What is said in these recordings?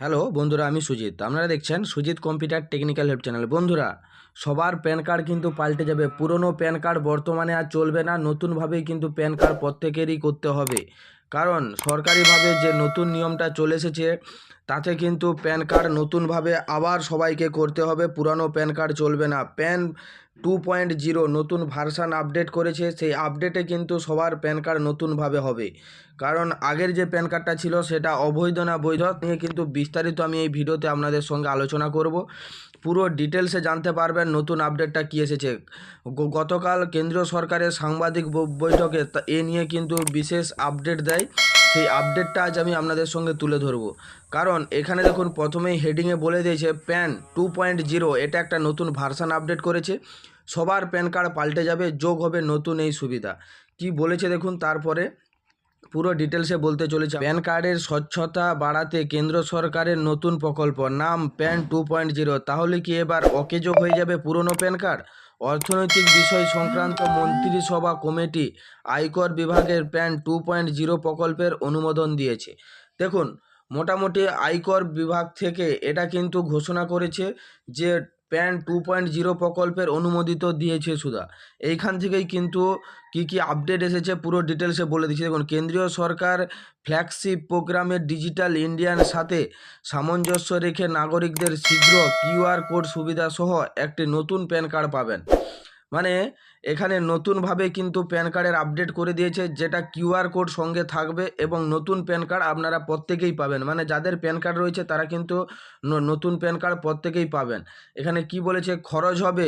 Hello, বন্ধুরা, আমি সুজিত। আপনারা দেখছেন Sujit computer technical help channel. বন্ধুরা, সবার প্যান কার্ড কিন্তু পাল্টে যাবে। পুরনো প্যান কার্ড বর্তমানে আর চলবে না, নতুনভাবেই কিন্তু প্যান কার্ড প্রত্যেকেরই করতে হবে। কারণ সরকারিভাবে যে নতুন নিয়মটা চলে এসেছে, তাতে কিন্তু প্যান কার্ড নতুনভাবে আবার সবাইকে করতে হবে। পুরানো প্যান কার্ড চলবে না। প্যান টু পয়েন্ট জিরো নতুন ভার্সান আপডেট করেছে, সেই আপডেটে কিন্তু সবার প্যান কার্ড নতুনভাবে হবে। কারণ আগের যে প্যান কার্ডটা ছিল, সেটা অবৈধ না বৈধ, নিয়ে কিন্তু বিস্তারিত আমি এই ভিডিওতে আপনাদের সঙ্গে আলোচনা করব। পুরো ডিটেলসে জানতে পারবেন নতুন আপডেটটা কী এসেছে। গতকাল কেন্দ্রীয় সরকারের সাংবাদিক বৈঠকে এ নিয়ে কিন্তু বিশেষ আপডেট দেয়। সেই আপডেটটা আজ আমি আপনাদের সঙ্গে তুলে ধরবো। কারণ এখানে দেখুন, প্রথমেই হেডিংয়ে বলে দিয়েছে প্যান টু পয়েন্ট জিরো এটা একটা নতুন ভার্সান আপডেট করেছে। সবার প্যান কার্ড পাল্টে যাবে, যোগ হবে নতুন এই সুবিধা। কি বলেছে দেখুন, তারপরে পুরো ডিটেলসে বলতে চলেছে প্যান কার্ডের স্বচ্ছতা বাড়াতে কেন্দ্র সরকারের নতুন প্রকল্প, নাম প্যান টু পয়েন্ট জিরো তাহলে কি এবার অকেজো হয়ে যাবে পুরনো প্যান কার্ড অর্থনৈতিক বিষয় সংক্রান্ত মন্ত্রিসভা কমিটি আয়কর বিভাগের প্যান টু পয়েন্ট জিরো প্রকল্পের অনুমোদন দিয়েছে। দেখুন, মোটামুটি আয়কর বিভাগ থেকে এটা কিন্তু ঘোষণা করেছে যে প্যান টু পয়েন্ট জিরো প্রকল্পের অনুমোদিত দিয়েছে সুধা। এইখান থেকেই কিন্তু কি কি আপডেট এসেছে পুরো ডিটেলসে বলে দিচ্ছি। দেখুন, কেন্দ্রীয় সরকার ফ্ল্যাগশিপ প্রোগ্রামের ডিজিটাল ইন্ডিয়ান সাথে সামঞ্জস্য রেখে নাগরিকদের শীঘ্র কিউআর কোড সুবিধাসহ একটি নতুন প্যান কার্ড পাবেন। মানে এখানে নতুনভাবে কিন্তু প্যান কার্ডের আপডেট করে দিয়েছে, যেটা কিউআর কোড সঙ্গে থাকবে এবং নতুন প্যান কার্ড আপনারা প্রত্যেকেই পাবেন। মানে যাদের প্যান কার্ড রয়েছে তারা কিন্তু নতুন প্যান কার্ড প্রত্যেকেই পাবেন। এখানে কি বলেছে? খরচ হবে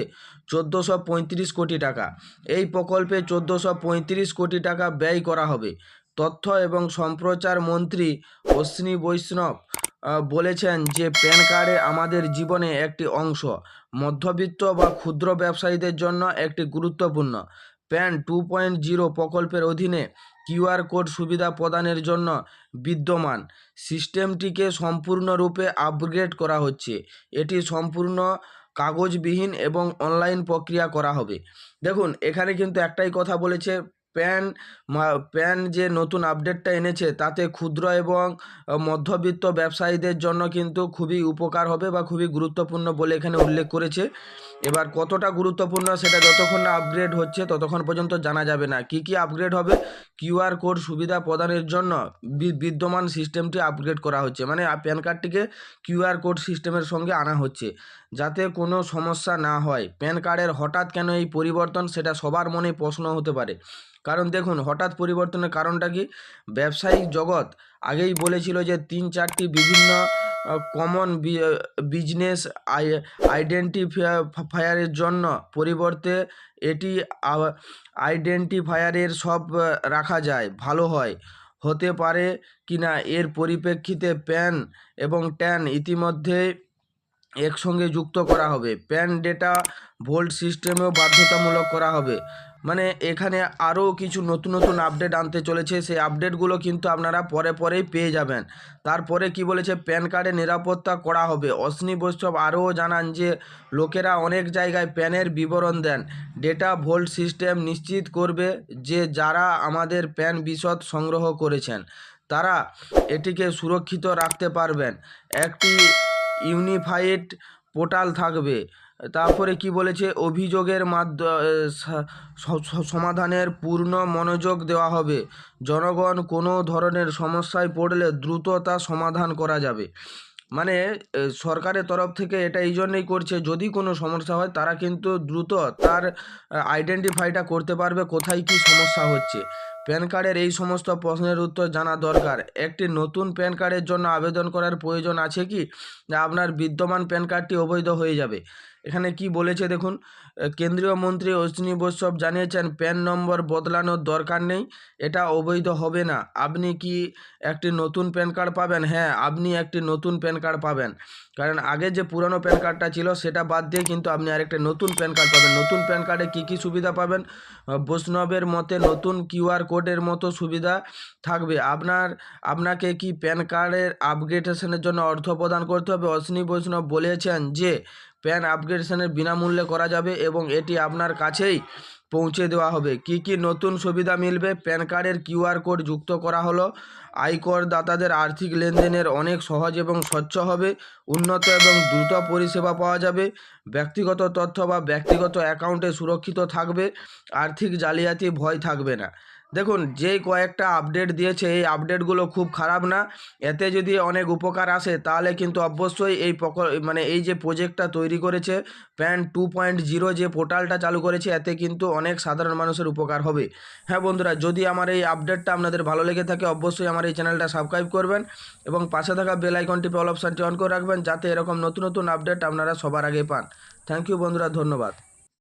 চোদ্দোশো পঁয়ত্রিশ কোটি টাকা। এই প্রকল্পে চোদ্দোশো পঁয়ত্রিশ কোটি টাকা ব্যয় করা হবে। তথ্য এবং সম্প্রচার মন্ত্রী অশ্বিনী বৈষ্ণব বলেছেন যে প্যান কার্ডে আমাদের জীবনে একটি অংশ, মধ্যবিত্ত বা ক্ষুদ্র ব্যবসায়ীদের জন্য একটি গুরুত্বপূর্ণ। প্যান টু পয়েন্ট জিরো প্রকল্পের অধীনে কিউআর কোড সুবিধা প্রদানের জন্য বিদ্যমান সিস্টেমটিকে সম্পূর্ণরূপে আপগ্রেড করা হচ্ছে। এটি সম্পূর্ণ কাগজবিহীন এবং অনলাইন প্রক্রিয়া করা হবে। দেখুন, এখানে কিন্তু একটাই কথা বলেছে প্যান প্যান যে নতুন আপডেটটা এনেছে, তাতে ক্ষুদ্র এবং মধ্যবিত্ত ব্যবসায়ীদের জন্য কিন্তু খুবই উপকার হবে বা খুবই গুরুত্বপূর্ণ বলে এখানে উল্লেখ করেছে। এবার কতটা গুরুত্বপূর্ণ সেটা যতক্ষণ না আপগ্রেড হচ্ছে, ততক্ষণ পর্যন্ত জানা যাবে না। কি কি আপগ্রেড হবে? কিউআর কোড সুবিধা প্রদানের জন্য বিদ্যমান সিস্টেমটি আপগ্রেড করা হচ্ছে। মানে প্যান কার্ডটিকে কিউআর কোড সিস্টেমের সঙ্গে আনা হচ্ছে। যাতে কোনো সমস্যা না হয়। প্যান কার্ডের হঠাৎ কেন এই পরিবর্তন সেটা সবার মনে প্রশ্ন হতে পারে। কারণ দেখুন, হঠাৎ পরিবর্তনের কারণটা কি? ব্যবসায়িক জগৎ আগেই বলেছিল যে তিন চারটি বিভিন্ন কমন বিজনেস আইডেন্টিফায়ারের জন্য পরিবর্তে এটি আইডেন্টিফায়ারের সব রাখা যায়। ভালো হয়। হতে পারে কিনা এর পরিপ্রেক্ষিতে প্যান এবং ট্যান ইতিমধ্যে একসঙ্গে যুক্ত করা হবে। প্যান ডেটা ভোল্ট সিস্টেমেও বাধ্যতামূলক করা হবে। মানে এখানে আরও কিছু নতুন নতুন আপডেট আনতে চলেছে। সেই আপডেটগুলো কিন্তু আপনারা পরে পরেই পেয়ে যাবেন। তারপরে কি বলেছে? প্যান কার্ডে নিরাপত্তা করা হবে। অশ্বিনী বৈষ্ণব আরও জানান যে, লোকেরা অনেক জায়গায় প্যানের বিবরণ দেন। ডেটা ভোল্ট সিস্টেম নিশ্চিত করবে যে, যারা আমাদের প্যান বিশদ সংগ্রহ করেছেন, তারা এটিকে সুরক্ষিত রাখতে পারবেন। একটি ইউনিফাইড পোর্টাল থাকবে। তারপরে কি বলেছে? অভিযোগের মাধ্য সমাধানের পূর্ণ মনোযোগ দেওয়া হবে। জনগণ কোনো ধরনের সমস্যায় পড়লে দ্রুত তা সমাধান করা যাবে। মানে সরকারের তরফ থেকে এটা এই জন্যই করছে, যদি কোনো সমস্যা হয় তারা কিন্তু দ্রুত তার আইডেন্টিফাইটা করতে পারবে কোথায় কি সমস্যা হচ্ছে। প্যান কার্ডের এই সমস্ত প্রশ্নের উত্তর জানা দরকার। একটি নতুন প্যান কার্ডের জন্য আবেদন করার প্রয়োজন আছে কি? আপনার বিদ্যমান প্যান কার্ডটি অবৈধ হয়ে যাবে। এখানে কি বলেছে দেখুন কেন্দ্রীয় মন্ত্রী অশ্বিনী বৈষ্ণব জানিয়েছেন, প্যান নম্বর বদলানোর দরকার নেই, এটা অবৈধ হবে না। আপনি কি একটি নতুন প্যান কার্ড পাবেন? হ্যাঁ আপনি একটি নতুন প্যান কার্ড পাবেন। কারণ আগে যে পুরনো প্যান কার্ডটা ছিল, সেটা বাদ দিয়ে কিন্তু আপনি আরেকটা নতুন প্যান কার্ড পাবেন। নতুন প্যান কার্ডে কী কী সুবিধা পাবেন? বৈষ্ণবের মতে নতুন কিউআর কোডের মতো সুবিধা থাকবে। আপনার, আপনাকে কি প্যান কার্ডের আপগ্রেডেশনের জন্য অর্থ প্রদান করতে হবে? অশ্বিনী বৈষ্ণব বলেছেন যে প্যান আপগ্রেডেশনের বিনামূল্যে করা যাবে এবং এটি আপনার কাছেই পৌঁছে দেওয়া হবে। কি কি নতুন সুবিধা মিলবে? প্যান কার্ডের কিউআর কোড যুক্ত করা হলো। আয়কর দাতাদের আর্থিক লেনদেনের অনেক সহজ এবং স্বচ্ছ হবে, উন্নত এবং দ্রুত পরিষেবা পাওয়া যাবে, ব্যক্তিগত তথ্য বা ব্যক্তিগত অ্যাকাউন্টে সুরক্ষিত থাকবে, আর্থিক জালিয়াতি ভয় থাকবে না। দেখুন, যেই কয়েকটা আপডেট দিয়েছে, এই আপডেটগুলো খুব খারাপ না। এতে যদি অনেক উপকার আসে, তাহলে কিন্তু অবশ্যই এই মানে এই যে প্রজেক্টটা তৈরি করেছে প্যান টু পয়েন্ট জিরো যে পোর্টালটা চালু করেছে, এতে কিন্তু অনেক সাধারণ মানুষের উপকার হবে। হ্যাঁ বন্ধুরা, যদি আমার এই আপডেটটা আপনাদের ভালো লেগে থাকে, অবশ্যই আমার এই চ্যানেলটা সাবস্ক্রাইব করবেন এবং পাশে থাকা বেল আইকনটি অল অপশানটি অন করে রাখবেন, যাতে এরকম নতুন নতুন আপডেট আপনারা সবার আগে পান। থ্যাংক ইউ বন্ধুরা, ধন্যবাদ।